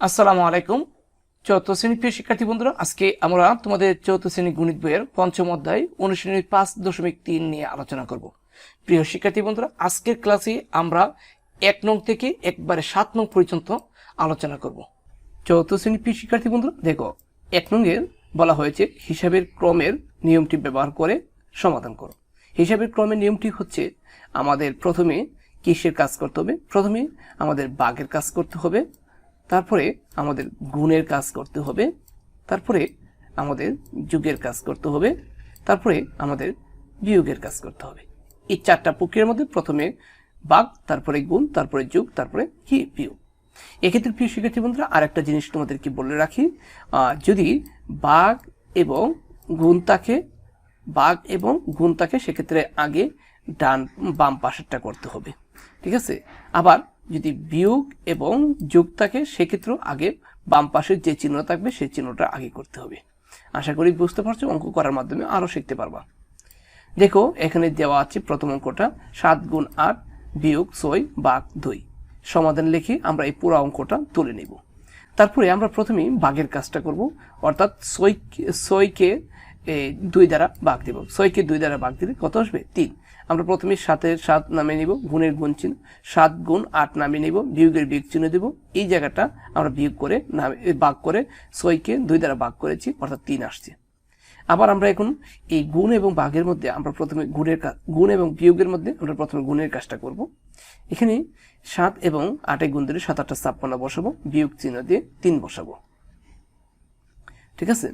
আসসালামু আলাইকুম। চতুর্থ শ্রেণি প্রিয় শিক্ষার্থী বন্ধুরা, আজকে আমরা তোমাদের চতুর্থ শ্রেণি গণিত বইয়ের পঞ্চম অধ্যায় অনুশীলনী পাঁচ দশমিক তিন নিয়ে আলোচনা করব। প্রিয় শিক্ষার্থী বন্ধুরা, আজকের ক্লাসে আমরা এক নং থেকে একবারে সাত নং পর্যন্ত আলোচনা করব। চতুর্থ শ্রেণি প্রিয় শিক্ষার্থী বন্ধুরা, দেখো, এক নঙ্গের বলা হয়েছে, হিসাবের ক্রমের নিয়মটি ব্যবহার করে সমাধান করো। হিসাবের ক্রমের নিয়মটি হচ্ছে, আমাদের প্রথমে কিসের কাজ করতে হবে? প্রথমে আমাদের বাঘের কাজ করতে হবে তারপরে আমাদের গুণের কাজ করতে হবে, তারপরে আমাদের যুগের কাজ করতে হবে, তারপরে আমাদের বিয়োগের কাজ করতে হবে। এই চারটা প্রক্রিয়ার মধ্যে প্রথমে বাঘ তারপরে গুণ, তারপরে যুগ, তারপরে কি বিয়োগ। এক্ষেত্রে প্রিয় শিক্ষার্থী বন্ধুরা আর একটা জিনিস তোমাদেরকে বলে রাখি যদি বাঘ এবং গুণ তাকে বাঘ এবং গুণ তাকে সেক্ষেত্রে আগে ডান, বাম পাশেরটা করতে হবে। ঠিক আছে? আবার যদি বিয়োগ এবং যোগ থাকে, সেক্ষেত্রেও আগে বাম পাশের যে চিহ্ন থাকবে, সেই চিহ্নটা আগে করতে হবে। আশা করি বুঝতে পারছ, অঙ্ক করার মাধ্যমে আরও শিখতে পারবা। দেখো, এখানে দেওয়া আছে প্রথম অঙ্কটা, সাত গুণ আট বিয়োগ ছয় বাঘ দুই। সমাধান লিখে আমরা এই পুরো অঙ্কটা তুলে নেব। তারপরে আমরা প্রথমেই বাঘের কাজটা করব। অর্থাৎ ছয় ছয়কে দুই দ্বারা বাঘ দেব। ছয়কে দুই দ্বারা বাঘ দিলে কত আসবে? তিন। আমরা প্রথমে সাতের সাত নামে নিব, গুণের গুণ চিহ্ন। সাত গুণ আট নামে নিব, বিয়োগের বিয়োগ চিহ্ন দেব। এই জায়গাটা আমরা বিয়োগ করে নামে বাঘ করে ছয়কে দুই দ্বারা বাঘ করেছি, অর্থাৎ তিন আসছে। আবার আমরা এখন এই গুণ এবং বাঘের মধ্যে আমরা প্রথমে গুণের কাজ গুণ এবং বিয়োগের মধ্যে আমরা প্রথমে গুণের কাজটা করব। এখানে সাত এবং আটে গুণ দিলে সাত, আটটা, ছাপ্পান্ন বসাবো, বিয়োগ চিহ্ন দিয়ে তিন বসাবো। ঠিক আছে?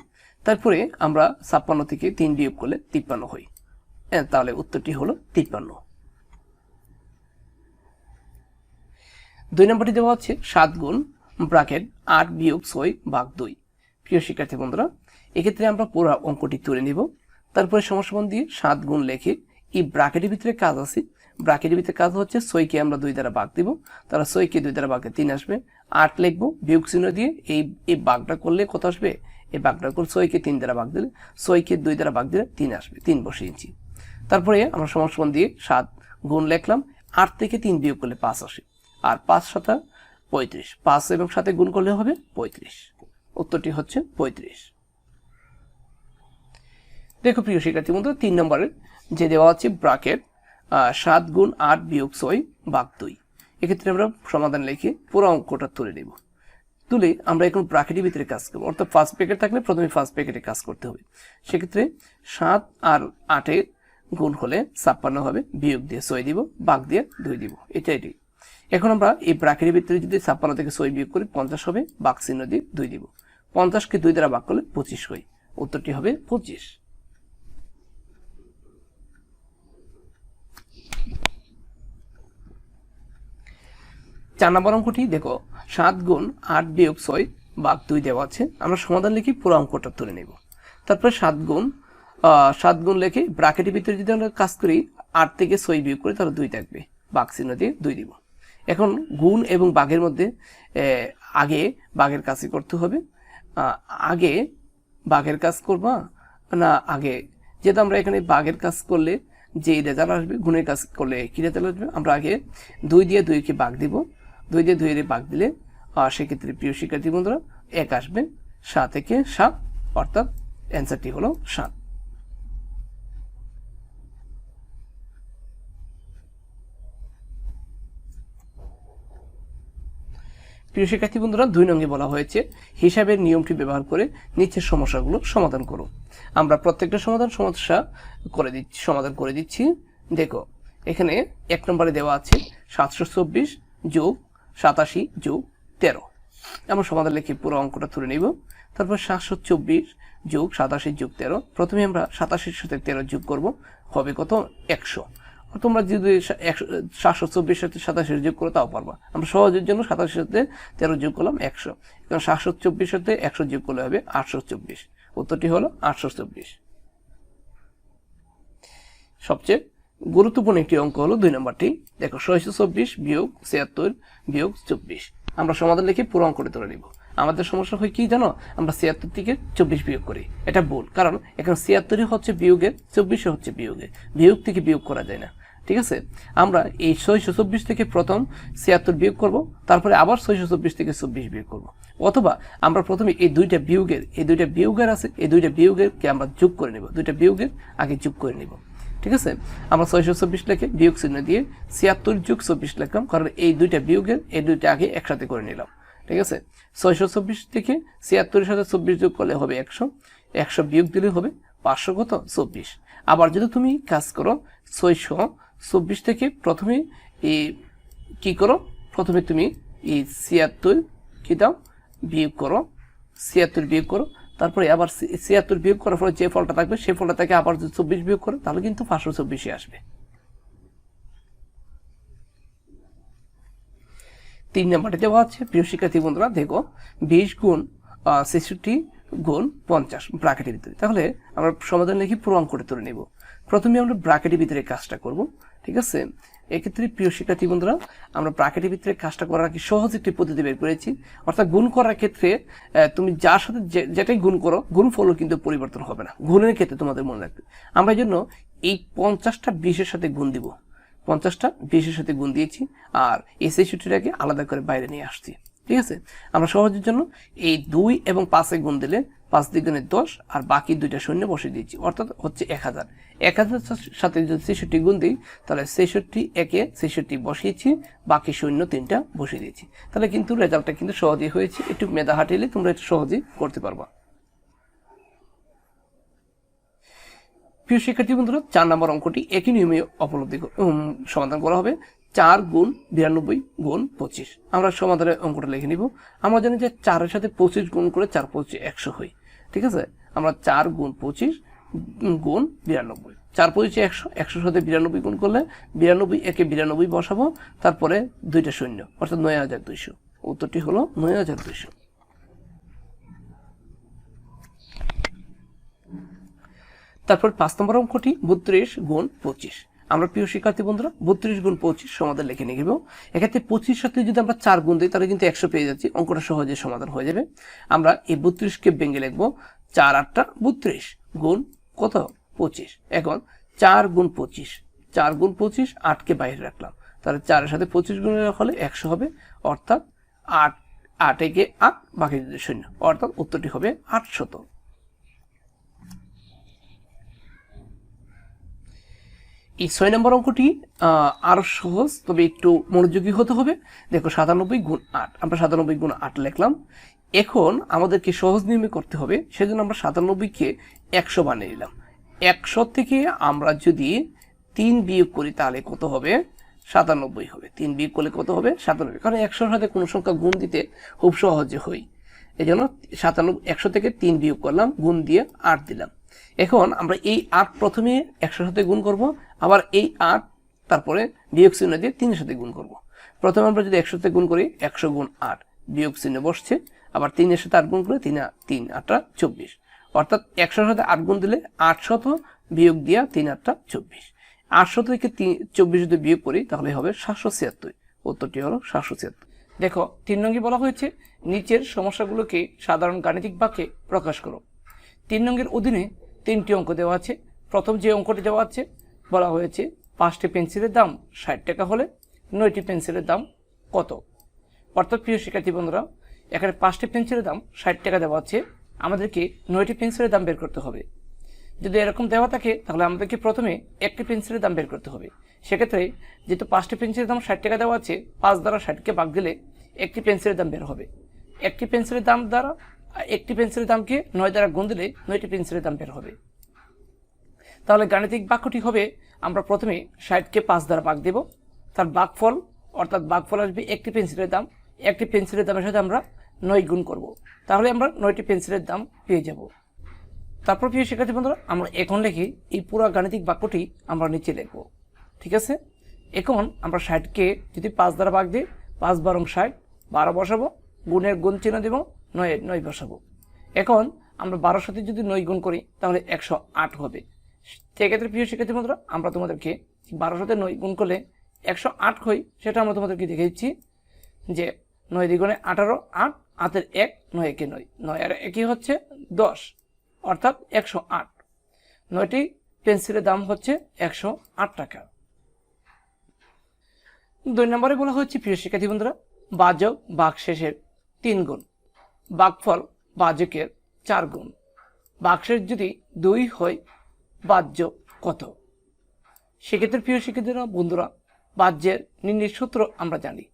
তারপরে আমরা ছাপ্পান্ন থেকে তিন বিয়োগ করলে তিপ্পান্ন হই। তাহলে উত্তরটি হলো তিপ্পান্ন। দুই নম্বরটি দেওয়া হচ্ছে সাত গুণ ব্রাকেট আট বিয়োগ ছয় ভাগ দুই। প্রিয় শিক্ষার্থী বন্ধুরা, এক্ষেত্রে আমরা পুরো অঙ্কটি তুলে নিব। তারপরে সমস্যাবন দিয়ে সাত গুণ লেখে এই ব্রাকেটের ভিতরে কাজ আছে। ব্রাকেটের ভিতরে কাজ হচ্ছে ছয়কে আমরা দুই দ্বারা ভাগ দিব। তারা ছয়কে দুই দ্বারা ভাগে তিন আসবে। আট লিখব, বিয়োগ চিহ্ন দিয়ে এই এই বাঘটা করলে কত আসবে? এই ভাগটা করলে ছয়কে তিন দ্বারা ভাগ দিলে, ছয়কে দুই দ্বারা ভাগ দিলে তিন আসবে, তিন বসিয়েছি তারপরে আমরা সমস্যাবন দিয়ে সাত গুণ লিখলাম, আট থেকে তিন বিয়োগ করলে পাঁচ আসে। আর পাঁচ সাতা পঁয়ত্রিশ, পাঁচ এবং সাথে গুণ করলে হবে পঁয়ত্রিশ। উত্তরটি হচ্ছে পঁয়ত্রিশ। দেখো প্রিয় শিক্ষার্থী বন্ধু, তিন নম্বরের যে দেওয়া আছে ব্রাকেট সাত গুণ আট বিয়োগ ছয় বাঘ দুই। এক্ষেত্রে আমরা সমাধান লিখে পুরো অঙ্কটা তুলে নেব। তুলে আমরা এখন ব্রাকেটের ভিতরে কাজ করব। অর্থাৎ ফার্স্ট প্যাকেট থাকলে প্রথমে ফার্স্ট প্যাকেটে কাজ করতে হবে। সেক্ষেত্রে সাত আর আটে গুণ হলে ছাপ্পান্ন হবে। বিয়োগ দিয়ে ছয় দিব বাঘ দিয়ে দুই দিব। এটা এটি এখন আমরা এই ব্রাকেটের ভিতরে যদি ছাপ্পান্ন থেকে ছয় বিয়োগ করি, পঞ্চাশ হবে। বাঘ চিহ্ন দিয়ে দুই দিব। পঞ্চাশকে দুই দ্বারা বাঘ করলে পঁচিশ হয়। উত্তরটি হবে পঁচিশ। চার নম্বর অঙ্কটি, দেখো, সাত গুণ আট বিয়োগ ছয় বাঘ দুই দেওয়া আছে। আমরা সমাধান লিখি, পুরো অঙ্কটা তুলে নেব। তারপরে সাত গুণ সাত গুণ লিখে ব্রাকেটের ভিতরে যদি আমরা কাজ করি, আট থেকে ছয় বিয়োগ করি, তাহলে দুই থাকবে। বাঘ চিহ্ন দিয়ে দুই দিব। এখন গুণ এবং বাঘের মধ্যে আগে বাঘের কাজই করতে হবে। আগে বাঘের কাজ করবা, না আগে? যেহেতু আমরা এখানে বাঘের কাজ করলে যে রেজাল্ট আসবে, গুণের কাজ করলে কি রেজাল্ট আসবে? আমরা আগে দুই দিয়ে দুইকে বাঘ দিব। দিয়ে দুইয়ের বাঘ দিলে সেক্ষেত্রে প্রিয় শিক্ষার্থী বন্ধুরা, এক আসবেন, সাত থেকে সাত, অর্থাৎ অ্যান্সারটি হলো সাত। প্রিয় শিক্ষার্থী বন্ধুরা, দুই নঙ্গে বলা হয়েছে, হিসাবের নিয়মটি ব্যবহার করে নিচের সমস্যাগুলো সমাধান করো। আমরা প্রত্যেকটা সমাধান সমস্যা করে দিচ্ছি, সমাধান করে দিচ্ছি। দেখো, এখানে এক নম্বরে দেওয়া আছে সাতশো চব্বিশ যোগ সাতাশি যোগ তেরো। আমরা সমাধান লিখে পুরো অঙ্কটা তুলে নিব। তারপর সাতশো চব্বিশ যোগ সাতাশি যোগ তেরো। প্রথমে আমরা সাতাশির সাথে তেরো যোগ করব। হবে কত? একশো। তোমরা যদি একশো সাতশো চব্বিশ সাথে সাতাশের যোগ করো, তাও পারবা। আমরা সহজের জন্য সাতাশের সাথে তেরো যোগ করলাম একশো। এবং সাতশো চব্বিশ সাথে একশো যোগ করলে হবে আটশো চব্বিশ। উত্তরটি হলো আটশো চব্বিশ। সবচেয়ে গুরুত্বপূর্ণ একটি অঙ্ক হলো দুই নম্বরটি দেখো ছয়শো চব্বিশ বিয়োগ ছিয়াত্তর বিয়োগ চব্বিশ। আমরা সমাধান লিখে পুরো অঙ্কটি তুলে নিব। আমাদের সমস্যা হয় কি জানো? আমরা ছিয়াত্তর থেকে চব্বিশ বিয়োগ করি। এটা ভুল, কারণ এখন ছিয়াত্তরই হচ্ছে বিয়োগের চব্বিশে হচ্ছে বিয়োগের বিয়োগ থেকে বিয়োগ করা যায় না, ঠিক আছে? আমরা এই ছয়শো চব্বিশ থেকে প্রথম ছিয়াত্তর বিয়োগ করব, তারপরে আবার ছয়শো চব্বিশ থেকে চব্বিশ বিয়োগ করব। অথবা আমরা প্রথমে এই দুইটা বিয়োগের, এই দুইটা বিয়োগের আছে, এই দুইটা বিয়োগেরকে আমরা যোগ করে নেব। দুইটা বিয়োগের আগে যোগ করে নেব। ঠিক আছে? আমরা ছয়শো চব্বিশ লেখে বিয়োগ চিহ্ন দিয়ে ছিয়াত্তর যোগ চব্বিশ লিখলাম, কারণ এই দুইটা বিয়োগের, এই দুইটা আগে একসাথে করে নিলাম। ঠিক আছে? ছয়শো চব্বিশ থেকে ছিয়াত্তরের সাথে চব্বিশ যোগ করলে হবে একশো। একশো বিয়োগ দিলে হবে পাঁচশো কত? চব্বিশ। আবার যদি তুমি কাজ করো, ছয়শো চব্বিশ থেকে প্রথমে এই কি করো? প্রথমে তুমি এই ছিয়াত্তর কি দাও? বিয়োগ করো। ছিয়াত্তর বিয়োগ করো। তারপরে আবার ছিয়াত্তর বিয়োগ করার পরে যে ফলটা থাকবে সেই ফলটা থেকে আবার যদি চব্বিশ বিয়োগ করো, তাহলে কিন্তু পাঁচশো চব্বিশে আসবে। তিন নম্বরে দেওয়া আছে প্রিয় শিক্ষার্থী বন্ধুরা, দেখো, বিশ গুণ ছেষট্টি গুণ পঞ্চাশ ব্রাকেটের ভিতরে। তাহলে আমরা সমাধান লিখি পুরো অঙ্কটা তুলে নেব। প্রথমে আমরা ব্রাকেটের ভিতরে কাজটা করব। ঠিক আছে? এক্ষেত্রে, প্রিয় শিক্ষার্থী বন্ধুরা, আমরা ব্রাকেটের ভিতরে কাজটা করার কি সহজ একটি পদ্ধতি বের করেছি। অর্থাৎ গুণ করার ক্ষেত্রে তুমি যার সাথে যেটাই গুণ করো গুণ ফলও কিন্তু পরিবর্তন হবে না। গুণের ক্ষেত্রে তোমাদের মনে রাখবে। আমরা জন্য এই পঞ্চাশটা বিশের সাথে গুণ দিব। পঞ্চাশটা বিশের সাথে গুণ দিয়েছি, আর এই ছেষট্টিটাকে আলাদা করে বাইরে নিয়ে আসছি। ঠিক আছে? আমরা সহজের জন্য এই দুই এবং পাঁচে গুণ দিলে পাঁচ দ্বিগুণে দশ, আর বাকি দুইটা শূন্য বসে দিয়েছি। অর্থাৎ হচ্ছে এক হাজার। এক হাজার সাথে যদি ছেষট্টি গুণ দিই, তাহলে ছেষট্টি একে ছেষট্টি বসিয়েছি, বাকি শূন্য তিনটা বসিয়ে দিয়েছি। তাহলে কিন্তু রেজাল্টটা কিন্তু সহজেই হয়েছে, একটু মেধা হাঁটিলে তোমরা এটা সহজেই করতে পারবা। প্রিয় শিক্ষার্থী বন্ধুরা, চার নম্বর অঙ্কটি একই নিয়মে উপলব্ধি সমাধান করা হবে। চার গুণ বিরানব্বই গুণ পঁচিশ। আমরা সমাধানের অঙ্কটা লিখে নিব। আমরা জানি যে চারের সাথে পঁচিশ গুণ করে চার পঁচিশ একশো হয়। ঠিক আছে? আমরা চার গুণ পঁচিশ গুণ বিরানব্বই। চার পঁচিশে একশো একশোর সাথে বিরানব্বই গুণ করলে বিরানব্বই, একে বিরানব্বই বসাবো, তারপরে দুইটা শূন্য, অর্থাৎ নয় হাজার দুইশো। উত্তরটি হলো নয় হাজার দুইশো। তারপর পাঁচ নম্বর অঙ্কটি বত্রিশ গুণ পঁচিশ। আমরা প্রিয় শিক্ষার্থী বন্ধুরা, বত্রিশ গুণ পঁচিশ সমাধান লিখে নিয়ে গেব এক্ষেত্রে পঁচিশ সাথে যদি আমরা চার গুণ দিই, তাহলে কিন্তু একশো পেয়ে যাচ্ছি, অঙ্কটা সহজে সমাধান হয়ে যাবে। আমরা এই বত্রিশকে ভেঙে লিখব, চার আটটা বত্রিশ গুণ কত? পঁচিশ। এখন চার গুণ পঁচিশ। চার গুণ পঁচিশ, আটকে বাইরে রাখলাম। তাহলে চারের সাথে পঁচিশ গুণ হলে একশো হবে। অর্থাৎ আট, আটে একে আট, বাকি শূন্য। অর্থাৎ উত্তরটি হবে আটশত। এই ছয় নম্বর অঙ্কটি আহ, আরও সহজ তবে একটু মনোযোগী হতে হবে। দেখো সাতানব্বই গুণ আট। আমরা সাতানব্বই গুণ আট লিখলাম। এখন আমাদেরকে সহজ নিয়মে করতে হবে সেজন্য আমরা সাতানব্বইকে একশো বানিয়ে নিলাম। একশো থেকে আমরা যদি তিন বিয়োগ করি তাহলে কত হবে? সাতানব্বই হবে। তিন বিয়োগ করলে কত হবে? সাতানব্বই। কারণ একশোর সাথে কোনো সংখ্যা গুণ দিতে খুব সহজে হই। এই জন্য সাতানব্বই একশো থেকে তিন বিয়োগ করলাম গুণ দিয়ে আট দিলাম। এখন আমরা এই আট প্রথমে একশোর সাথে গুণ করব, আবার এই আট তারপরে বিয়োগ চিহ্ন দিয়ে তিনের সাথে গুণ করব। প্রথমে আমরা যদি একশোতে গুণ করি, একশো গুণ আট বিয়োগ চিহ্ন বসছে, আবার তিনের সাথে আট গুণ করে তিন তিন আটটা চব্বিশ। অর্থাৎ একশোর সাথে আট গুণ দিলে আটশত বিয়োগ দিয়া তিন আটটা চব্বিশ। আটশো থেকে তিন, চব্বিশ যদি বিয়োগ করি, তাহলে হবে সাতশো ছিয়াত্তর। উত্তরটি হলো সাতশো ছিয়াত্তর। দেখো, তিন নঙ্গে বলা হয়েছে, নিচের সমস্যাগুলোকে সাধারণ গাণিতিক বাক্যে প্রকাশ করো। তিন নঙ্গের অধীনে তিনটি অঙ্ক দেওয়া আছে। প্রথম যে অঙ্কটি দেওয়া আছে, বলা হয়েছে, পাঁচটি পেন্সিলের দাম ষাট টাকা হলে নয়টি পেন্সিলের দাম কত? অর্থাৎ প্রিয় শিক্ষার্থী বন্ধুরা, এখানে পাঁচটি পেন্সিলের দাম ষাট টাকা দেওয়া আছে, আমাদেরকে নয়টি পেন্সিলের দাম বের করতে হবে। যদি এরকম দেওয়া থাকে, তাহলে আমাদেরকে প্রথমে একটি পেন্সিলের দাম বের করতে হবে। সেক্ষেত্রে যেহেতু পাঁচটি পেন্সিলের দাম ষাট টাকা দেওয়া আছে, পাঁচ দ্বারা ষাটকে বাগ দিলে একটি পেন্সিলের দাম বের হবে। একটি পেন্সিলের দাম দ্বারা একটি পেন্সিলের দামকে নয় দ্বারা গুণ দিলে নয়টি পেন্সিলের দাম বের হবে। তাহলে গাণিতিক বাক্যটি হবে, আমরা প্রথমে ষাটকে পাঁচ দ্বারা ভাগ দেব। তার বাঘফল অর্থাৎ বাঘফল আসবে একটি পেন্সিলের দাম। একটি পেন্সিলের দামের সাথে আমরা নয় গুণ করব। তাহলে আমরা নয়টি পেন্সিলের দাম পেয়ে যাব। তারপর প্রিয় শিক্ষার্থী বন্ধুরা, আমরা এখন লিখি এই পুরো গাণিতিক বাক্যটি আমরা নিচে লিখব। ঠিক আছে? এখন আমরা ষাটকে যদি পাঁচ দ্বারা ভাগ দিই, পাঁচ বারং ষাট, বারো বসাবো, গুণের গুণ চিহ্ন দেব নয়ের নয় বসাবো। এখন আমরা বারোর সাথে যদি নয় গুণ করি, তাহলে একশো আট হবে। সেক্ষেত্রে প্রিয় শিক্ষার্থী বন্ধুরা, আমরা তোমাদেরকে বারোর সাথে নয় গুণ করলে একশো আট হই সেটা আমরা তোমাদেরকে দেখে দিচ্ছি যে নয় দ্বিগুণে আঠারো, আট, আতের এক, নয় একে নয়। নয় আর একই হচ্ছে দশ, অর্থাৎ একশো আট। নয়টি পেন্সিলের দাম হচ্ছে একশো আট টাকা। দুই নম্বরে বলা হচ্ছে প্রিয় শিক্ষার্থী বন্ধুরা, বাজক বাক শেষের তিন গুণ। বাকফল বাজকের চার গুণ। বাক্সের যদি দুই হয়, বাহ্য কত? সেক্ষেত্রে প্রিয় শিক্ষার্থীরা, বন্ধুরা, বাহ্যের নির্ণয় সূত্র আমরা জানি।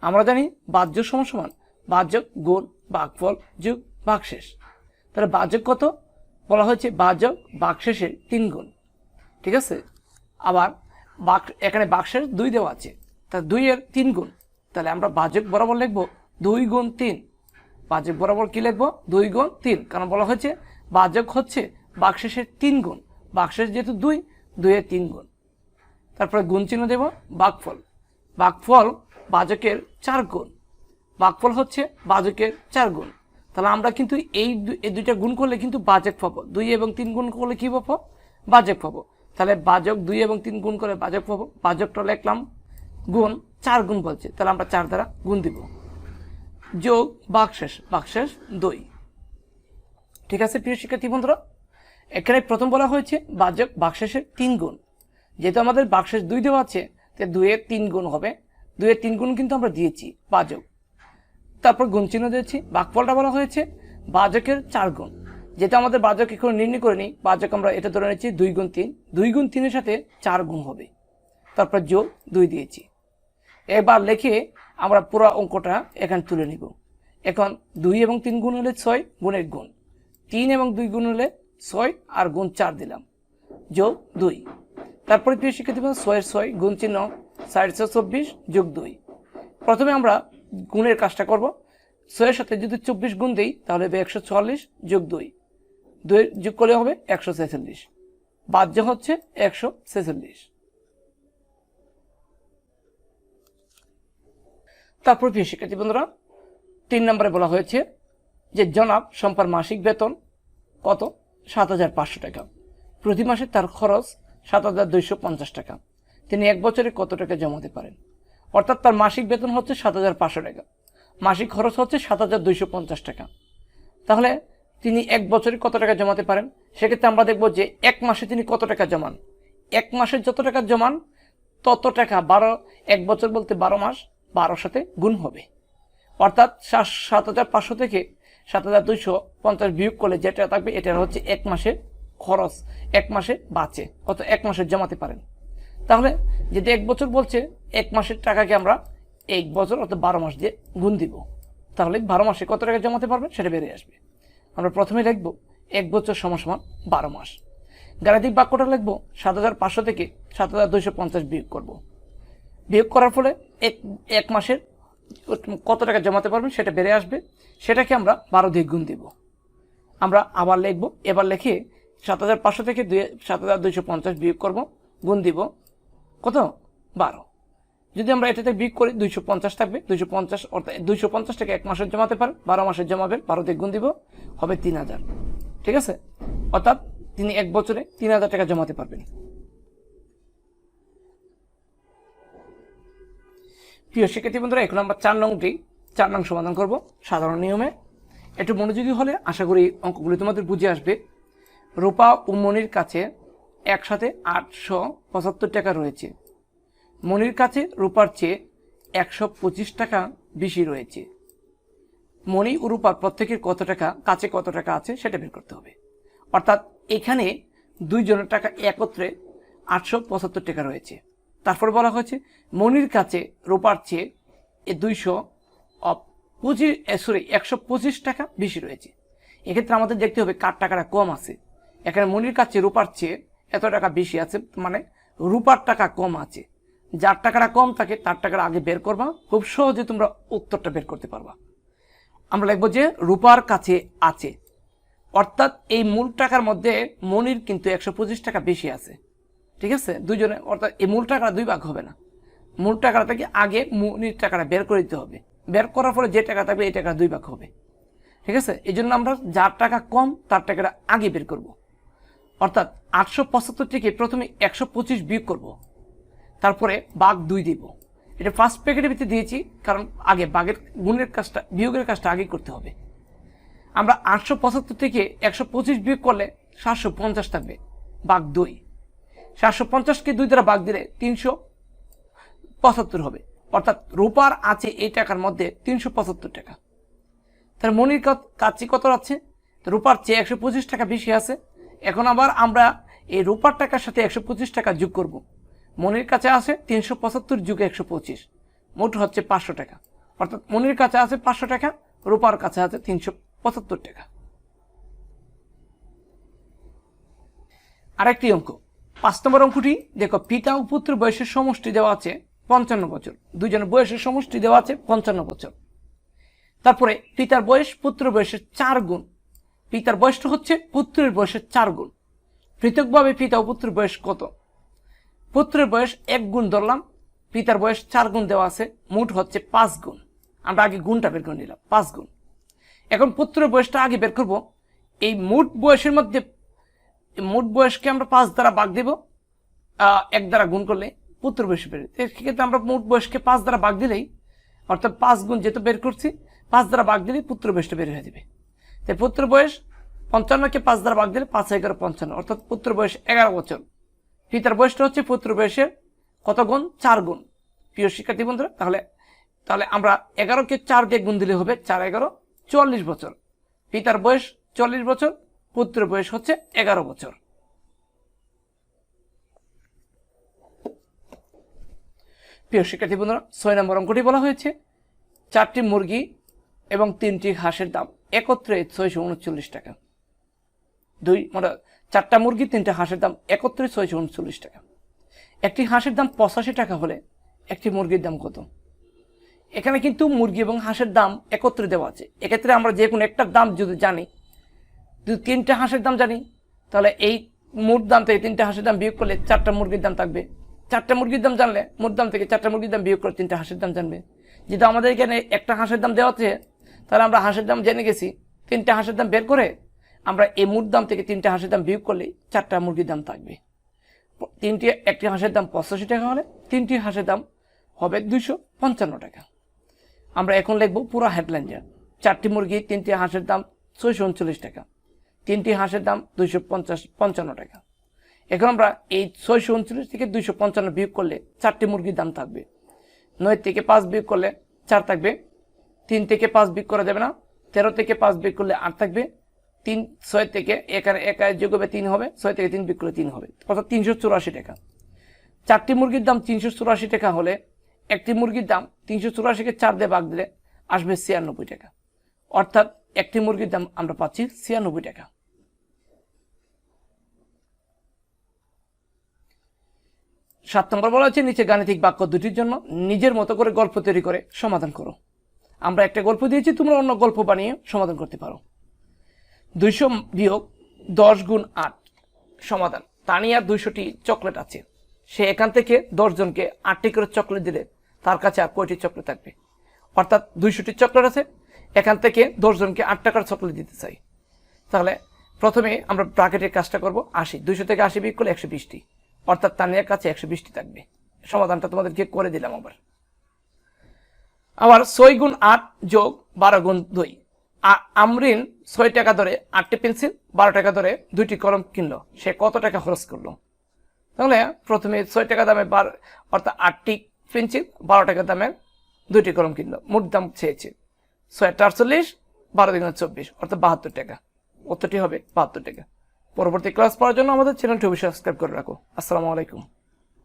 আমরা জানি বাহ্য সমান সমান বাহ্যক গুণ বাকফল যুগ বাকশেষ। তাহলে বাহ্যক কত? বলা হয়েছে বাহ্যক বাকশেষের তিন গুণ। ঠিক আছে? আবার বাক এখানে বাক্সের দুই দেওয়া আছে। তা দুইয়ের তিন গুণ। তাহলে আমরা বাজক বরাবর লিখব দুই গুণ তিন। বাজক বরাবর কি লিখব? দুই গুণ তিন। কারণ বলা হয়েছে? বাজক হচ্ছে বাকশেষের তিন গুণ। বাকশেষ যেহেতু দুই দুইয়ের তিন গুণ। তারপরে গুণ চিহ্ন দেব, বাকফল। বাকফল বাজকের চার গুণ। বাকফল হচ্ছে বাজকের চার গুণ। তাহলে আমরা কিন্তু এই দুইটা গুণ করলে কিন্তু বাজক পাবো। দুই এবং তিন গুণ করলে কী পাবো? বাজক পাবো। তাহলে বাজক দুই এবং তিন গুণ করে বাজক পাবো। বাজকটা লিখলাম, গুণ চার গুণ বলছে। তাহলে আমরা চার দ্বারা গুণ দিব। যোগ, বাকশেষ বাকশেষ দুই। ঠিক আছে, প্রিয় শিক্ষার্থী বন্ধুরা? এখানে প্রথম বলা হয়েছে বাজক বাকশেষের তিন গুণ। যেহেতু আমাদের বাকশেষ দুই দেওয়া আছে তো দুইয়ের তিন গুণ হবে। দুইয়ের তিন গুণ কিন্তু আমরা দিয়েছি বাজক তারপর গুণ চিহ্ন দিয়েছি, বাকফলটা বলা হয়েছে বাজকের চার গুণ। যেটা আমাদের বাজক এখন নির্ণয় করে নিই বাজক আমরা এটা ধরে নিচ্ছি দুই গুণ তিন। দুই গুণ তিনের সাথে চার গুণ হবে। তারপর যোগ দুই দিয়েছি। এবার লিখে আমরা পুরো অঙ্কটা এখানে তুলে নিব। এখন দুই এবং তিন গুণ হলে ছয়, গুণের গুণ। তিন এবং দুই গুণ হলে ছয় আর গুণ চার দিলাম। যোগ দুই। তারপরে প্রিয় শিক্ষার্থী ছয়ের ছয়, গুণ চিহ্ন চারশো চব্বিশ, যোগ দুই। প্রথমে আমরা গুণের কাজটা করব। ছয়ের সাথে যদি চব্বিশ গুণ দিই, তাহলে হবে একশো চুয়াল্লিশ, যোগ দুই। দুই যোগ করলে হবে একশো ছেচল্লিশ। বাহ্য হচ্ছে একশো ছেচল্লিশ। তারপর প্রিয় শিক্ষার্থী বন্ধুরা, তিন নম্বরে বলা হয়েছে যে জনাব সম্পার মাসিক বেতন কত? সাত হাজার পাঁচশো টাকা। প্রতি মাসে তার খরচ সাত হাজার দুইশো পঞ্চাশ টাকা। তিনি এক বছরে কত টাকা জমাতে পারেন? অর্থাৎ তার মাসিক বেতন হচ্ছে সাত হাজার পাঁচশো টাকা। মাসিক খরচ হচ্ছে সাত হাজার দুইশো পঞ্চাশ টাকা। তাহলে তিনি এক বছরে কত টাকা জমাতে পারেন? সেক্ষেত্রে আমরা দেখব যে এক মাসে তিনি কত টাকা জমান। এক মাসে যত টাকা জমান, তত টাকা বারো, এক বছর বলতে বারো মাস বারোর সাথে গুণ হবে। অর্থাৎ সাত হাজার পাঁচশো থেকে সাত হাজার দুইশো পঞ্চাশ বিয়োগ করলে যেটা থাকবে এটা হচ্ছে এক মাসের খরচ, এক মাসে বাঁচে কত এক মাসে জমাতে পারেন। তাহলে যদি এক বছর বলছে, এক মাসের টাকাকে আমরা এক বছর অর্থাৎ বারো মাস দিয়ে গুণ দিব, তাহলে বারো মাসে কত টাকা জমাতে পারবেন সেটা বেরিয়ে আসবে। আমরা প্রথমে লিখব এক বছর সমান বারো মাস। গাণিতিক বাক্যটা লিখব সাত হাজার পাঁচশো থেকে সাত হাজার দুইশো পঞ্চাশ বিয়োগ করব। বিয়োগ করার ফলে এক এক মাসের কত টাকা জমাতে পারবেন সেটা বেড়ে আসবে। সেটাকে আমরা বারো দিয়ে গুণ দিব। আমরা আবার লিখব, এবার লিখে সাত হাজার পাঁচশো থেকে দুই, সাত হাজার দুইশো পঞ্চাশ বিয়োগ করব, গুণ দিব কত? বারো। যদি আমরা এটাতে বিয়োগ করি, দুইশো পঞ্চাশ থাকবে। দুইশো পঞ্চাশ অর্থাৎ দুইশো পঞ্চাশ টাকা এক মাসের জমাতে পারেন বারো মাসের জমাবেন বারো দিয়ে গুণ দিব, হবে তিন হাজার। ঠিক আছে? অর্থাৎ তিনি এক বছরে তিন হাজার টাকা জমাতে পারবেন। প্রিয় শিক্ষার্থী বন্ধুরা এখন আমরা চার নংটি চার নং সমাধান করব সাধারণ নিয়মে। একটু মনোযোগী হলে আশা করি অঙ্কগুলি তোমাদের বুঝে আসবে। রূপা ও মনির কাছে একসাথে আটশো পঁচাত্তর টাকা রয়েছে। মনির কাছে রূপার চেয়ে একশো পঁচিশ টাকা বেশি রয়েছে। মণি ও রূপার প্রত্যেকের কত টাকা, কাছে কত টাকা আছে সেটা বের করতে হবে। অর্থাৎ এখানে দুইজনের টাকা একত্রে আটশো পঁচাত্তর টাকা রয়েছে। তারপরে বলা হয়েছে, মনির কাছে রূপার চেয়ে এ দুইশো পঁচিশ সরি একশো পঁচিশ টাকা বেশি রয়েছে। এক্ষেত্রে আমাদের দেখতে হবে কার টাকাটা কম আছে। এখানে মনির কাছে রূপার চেয়ে এত টাকা বেশি আছে মানে রূপার টাকা কম আছে। যার টাকাটা কম থাকে, তার টাকাটা আগে বের করবা, খুব সহজে তোমরা উত্তরটা বের করতে পারবা। আমরা লিখব যে রূপার কাছে আছে। অর্থাৎ এই মূল টাকার মধ্যে মনির কিন্তু একশো পঁচিশ টাকা বেশি আছে। ঠিক আছে? দুজনে অর্থাৎ এই মূল টাকাটা দুই ভাগ হবে না। মূল টাকাটা থেকে আগে মুনির টাকাটা বের করে দিতে হবে। বের করার পরে যে টাকা থাকবে, এই টাকা দুই ভাগ হবে। ঠিক আছে? এই জন্য আমরা যার টাকা কম, তার টাকাটা আগে বের করব। অর্থাৎ আটশো পঁচাত্তর থেকে প্রথমে একশো পঁচিশ বিয়োগ করব। তারপরে বাঘ দুই দিব। এটা ফার্স্ট প্যাকেটের ভিতরে দিয়েছি, কারণ আগে বাঘের গুণের কাজটা, বিয়োগের কাজটা আগে করতে হবে। আমরা আটশো পঁচাত্তর থেকে একশো পঁচিশ বিয়োগ করলে সাতশো পঞ্চাশ থাকবে, বাঘ দুই। সাতশো দুই দ্বারা বাঘ দিলে তিনশো পঁচাত্তর হবে। অর্থাৎ রূপার আছে এই টাকার মধ্যে তিনশো পঁচাত্তর টাকা। তাহলে মনির কাছে কত আছে? রূপার চেয়ে একশো পঁচিশ টাকা বেশি আছে। এখন আবার আমরা এই রূপার টাকার সাথে একশো পঁচিশ টাকা যোগ করব। মনির কাছে আছে তিনশো পঁচাত্তর যুগে একশো পঁচিশ। মোট হচ্ছে পাঁচশো টাকা। অর্থাৎ মনির কাছে আছে পাঁচশো টাকা, রূপার কাছে আছে তিনশো পঁচাত্তর টাকা। আরেকটি অঙ্ক। পাঁচ নম্বর অঙ্কটি দেখো, পিতা ও পুত্র বয়সের সমষ্টি দেওয়া আছে পঞ্চান্ন বছর। দুজনের বয়সের সমষ্টি দেওয়া আছে পঞ্চান্ন বছর। তারপরে পিতার বয়স, পুত্র বয়সের চার গুণ। পিতার বয়সটা হচ্ছে পুত্রের বয়সের চার গুণ। পৃথকভাবে পিতা ও পুত্রের বয়স কত? পুত্রের বয়স এক গুণ ধরলাম, পিতার বয়স চার গুণ দেওয়া আছে, মোট হচ্ছে পাঁচ গুণ। আমরা আগে গুণটা বের করে নিলাম, পাঁচ গুণ। এখন পুত্রের বয়সটা আগে বের করব, এই মোট বয়সের মধ্যে মোট বয়সকে আমরা পাঁচ দ্বারা বাঘ দেব এক দ্বারা গুণ করলে পুত্র বয়স বের। সেক্ষেত্রে আমরা মোট বয়সকে পাঁচ দ্বারা বাঘ দিলেই, অর্থাৎ পাঁচ গুণ যেহেতু বের করছি, পাঁচ দ্বারা বাঘ দিলেই পুত্র বয়সটা বের হয়ে যাবে। তাই পুত্র বয়স পঞ্চান্নকে পাঁচ দ্বারা বাঘ দিলে পাঁচ এগারো পঞ্চান্ন, অর্থাৎ পুত্র বয়স এগারো বছর। পিতার বয়সটা হচ্ছে পুত্র বয়সের কত গুণ? চার গুণ। প্রিয় শিক্ষার্থী বন্ধুরা, তাহলে তাহলে আমরা এগারোকে চার দিয়ে গুণ দিলে হবে চার এগারো চুয়াল্লিশ বছর। পিতার বয়স চল্লিশ বছর পুত্রের বয়স হচ্ছে এগারো বছর। প্রিয় শিক্ষার্থী বন্ধুরা, ছয় নম্বর অঙ্কটি বলা হয়েছে, চারটি মুরগি এবং তিনটি হাঁসের দাম, একত্রে ছয়শো উনচল্লিশ টাকা। দুই মানে চারটা মুরগি, তিনটা হাঁসের দাম, একত্রে ছয়শো উনচল্লিশ টাকা। একটি হাঁসের দাম পঁচাশি টাকা হলে একটি মুরগির দাম কত? এখানে কিন্তু মুরগি এবং হাঁসের দাম একত্রে দেওয়া আছে। এক্ষেত্রে আমরা যে কোনো একটার দাম যদি জানি তিনটা হাঁসের দাম জানি তাহলে এই মোট দাম থেকে তিনটা হাঁসের দাম বিয়োগ করলে চারটা মুরগির দাম থাকবে চারটা মুরগির দাম জানলে মোট দাম থেকে চারটা মুরগির দাম বিয়োগ করে তিনটা হাঁসের দাম জানবে যেহেতু আমাদের এখানে একটা হাঁসের দাম দেওয়া আছে তাহলে আমরা হাঁসের দাম জেনে গেছি তিনটা হাঁসের দাম বের করে আমরা এই মোট দাম থেকে তিনটা হাঁসের দাম বিয়োগ করলে চারটা মুরগির দাম থাকবে তিনটি একটি হাঁসের দাম পঁচাশি টাকা হলে তিনটি হাঁসের দাম হবে দুইশো পঞ্চান্ন টাকা আমরা এখন লিখব পুরো হেডলাইনটা চারটি মুরগি তিনটি হাঁসের দাম ছয়শো উনচল্লিশ টাকা তিনটি হাঁসের দাম দুইশো পঞ্চাশ, পঞ্চান্ন টাকা। এখন আমরা এই ছয়শো উনচল্লিশ থেকে দুইশো পঞ্চান্ন বিয়োগ করলে চারটি মুরগির দাম থাকবে। নয় থেকে পাঁচ বিয়োগ করলে চার থাকবে। তিন থেকে পাঁচ বিয়োগ করা যাবে না। তেরো থেকে পাঁচ বিয়োগ করলে আট থাকবে। তিন, ছয় থেকে এখানে একায় যোগ হবে তিন হবে। ছয় থেকে তিন বিয়োগ করলে তিন হবে। অর্থাৎ তিনশো চুরাশি টাকা। চারটি মুরগির দাম তিনশো চুরাশি টাকা হলে একটি মুরগির দাম তিনশো চুরাশিকে চার দিয়ে ভাগ দিলে আসবে ছিয়ানব্বই টাকা। অর্থাৎ একটি মুরগির দাম আমরা পাচ্ছি ছিয়ানব্বই টাকা। সাত নম্বর বলা হচ্ছে নিচে গাণিতিক বাক্য দুটির জন্য নিজের মতো করে গল্প তৈরি করে সমাধান করো। আমরা একটা গল্প দিয়েছি, তোমরা অন্য গল্প বানিয়ে সমাধান করতে পারো। দুইশো বিয়োগ দশ গুণ আট, সমাধান। তানিয়ার দুইশোটি চকলেট আছে। সে এখান থেকে দশজনকে আটটি করে চকলেট দিলে তার কাছে আর কয়টি চকলেট থাকবে? অর্থাৎ দুইশোটি চকলেট আছে এখান থেকে দশজনকে আট টাকার চকলেট দিতে চাই। তাহলে প্রথমে আমরা ব্রাকেটের কাজটা করব, আশি। দুইশো থেকে আশি বিয়োগ করলে একশো বিশটি। অর্থাৎ তানিয়ার কাছে একশো বিশটি থাকবে। সমাধানটা তোমাদেরকে করে দিলাম আবার। আবার ছয় গুণ আট যোগ বারো গুণ দুই। আমরিন ছয় টাকা ধরে আটটি পেন্সিল, বারো টাকা ধরে দুইটি কলম কিনলো। সে কত টাকা খরচ করল? তাহলে প্রথমে ছয় টাকা দামে বার অর্থাৎ আটটি পেন্সিল, বারো টাকা দামের দুইটি কলম কিনলো। মোট দাম চেয়েছে ছয় আটটা আটচল্লিশ বারো দিন চব্বিশ, অর্থাৎ বাহাত্তর টাকা। উত্তরটি হবে বাহাত্তর টাকা। পরবর্তী ক্লাস পাওয়ার জন্য আমাদের চ্যানেলটি সাবস্ক্রাইব করে রাখো। আসসালামু আলাইকুম।